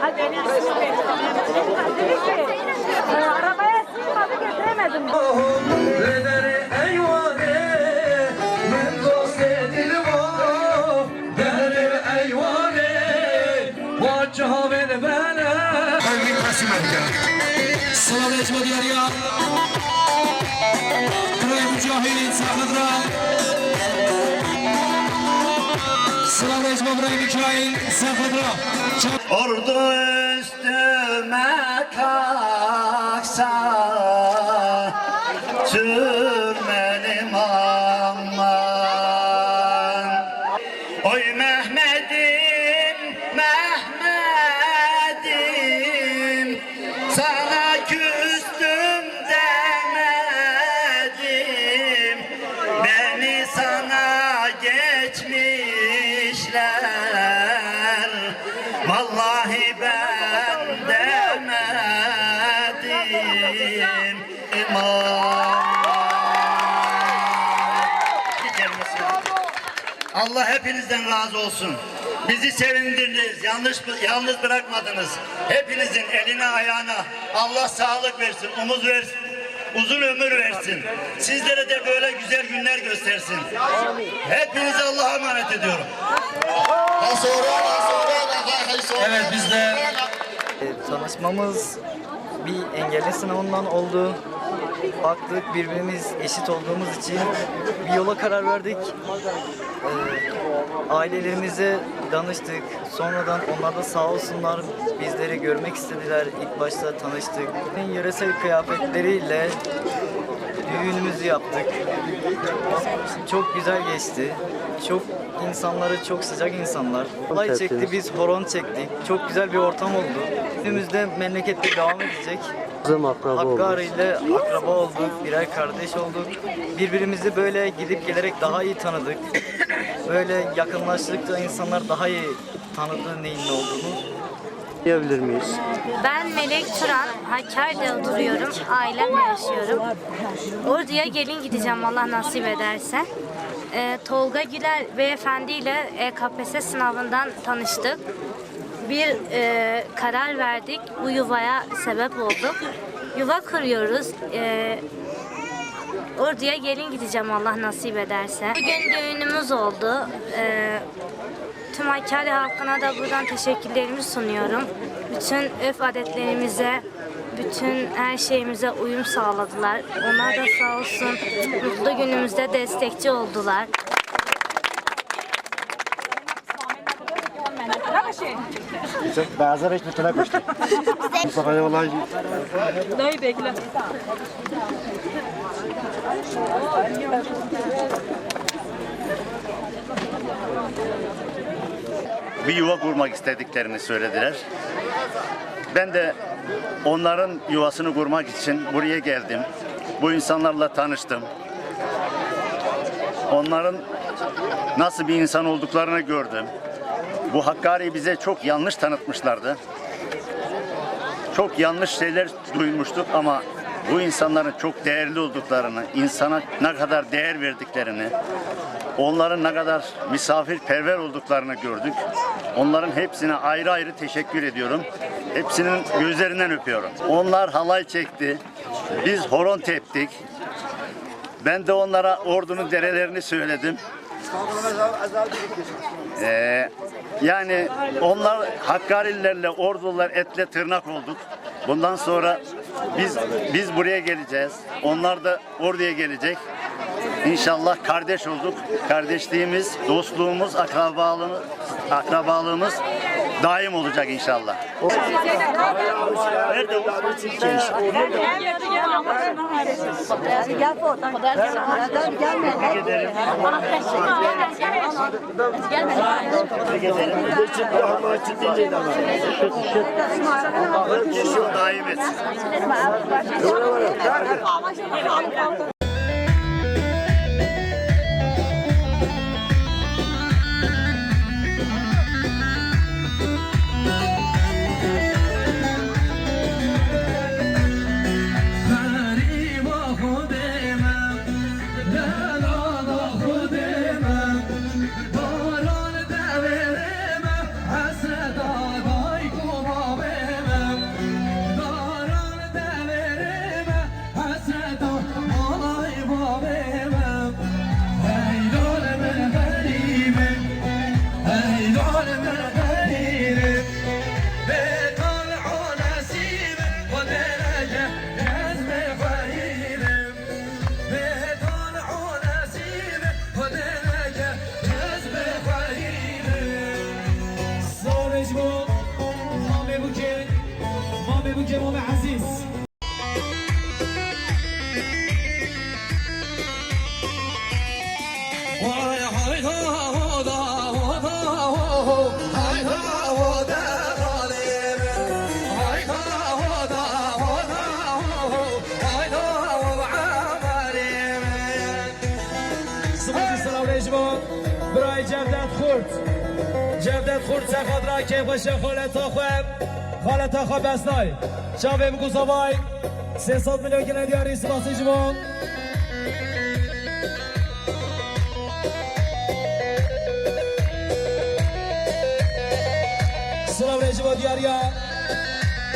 Hadi Dedi ki e, arabaya. Salam etme diyar ya. Kırık mücahidin saklıdıra. Slava Ecma Braj Mikail Sahadra. Ordu üstüme kalksa Sürmenim Allah hepinizden razı olsun. Bizi sevindirdiniz, yanlış yalnız bırakmadınız. Hepinizin eline ayağına Allah sağlık versin, umuz versin, uzun ömür versin. Sizlere de böyle güzel günler göstersin. Hepinizi Allah'a emanet ediyorum. Evet biz de E, Tanışmamız bir engelli sınavından oldu. Baktık birbirimiz eşit olduğumuz için bir yola karar verdik. Ee, ailelerimize danıştık. Sonradan onlar da sağ olsunlar bizleri görmek istediler. İlk başta tanıştık. Yöresel kıyafetleriyle düğünümüzü yaptık. Çok güzel geçti. Çok insanları çok sıcak insanlar. Olay çekti biz horon çektik. Çok güzel bir ortam oldu. Günümüzde memlekette devam edecek. Akraba Hakkari ile akraba olduk, birer kardeş olduk. Birbirimizi böyle gidip gelerek daha iyi tanıdık. Böyle yakınlaştıkça insanlar daha iyi tanıdı neyin ne olduğunu. Diyebilir miyiz? Ben Melek Turan, Hakkari'de oturuyorum. Ailemle yaşıyorum. Ordu'ya gelin gideceğim Allah nasip ederse. Ee, Tolga Güler beyefendi ile EKPSS sınavından tanıştık. Bir e, karar verdik. Bu yuvaya sebep olduk. Yuva kuruyoruz. Ee, Ordu'ya gelin gideceğim Allah nasip ederse. Bugün düğünümüz oldu. Ee, Tüm Hakkari halkına da buradan teşekkürlerimi sunuyorum. Bütün öf adetlerimize, bütün her şeyimize uyum sağladılar. Onlar da sağ olsun mutlu günümüzde destekçi oldular. Bazıları hiç bütüne koştu. Mustafa'ya olay Dayı bekle. Bir yuva kurmak istediklerini söylediler. Ben de onların yuvasını kurmak için buraya geldim. Bu insanlarla tanıştım. Onların nasıl bir insan olduklarını gördüm. Bu Hakkari'yi bize çok yanlış tanıtmışlardı. Çok yanlış şeyler duymuştuk ama bu insanların çok değerli olduklarını, insana ne kadar değer verdiklerini, onların ne kadar misafirperver olduklarını gördük. Onların hepsine ayrı ayrı teşekkür ediyorum. Hepsinin gözlerinden öpüyorum. Onlar halay çekti. Biz horon teptik. Ben de onlara ordunun derelerini söyledim. Ee, yani onlar Hakkari'lilerle, Ordulular etle tırnak olduk. Bundan sonra biz biz buraya geleceğiz. Onlar da oraya gelecek. İnşallah kardeş olduk. Kardeşliğimiz, dostluğumuz, akrabalığımız, akrabalığımız daim olacak inşallah. Nerede o? Kesin daim etsin. سلام سلام رجبان برای جبدت خورد. جبدت خورد سخاد را که باشه خالتا خوب خالتا خوب بستای شبه بگو زبای سه سات میلیون کنه دیاری سلاس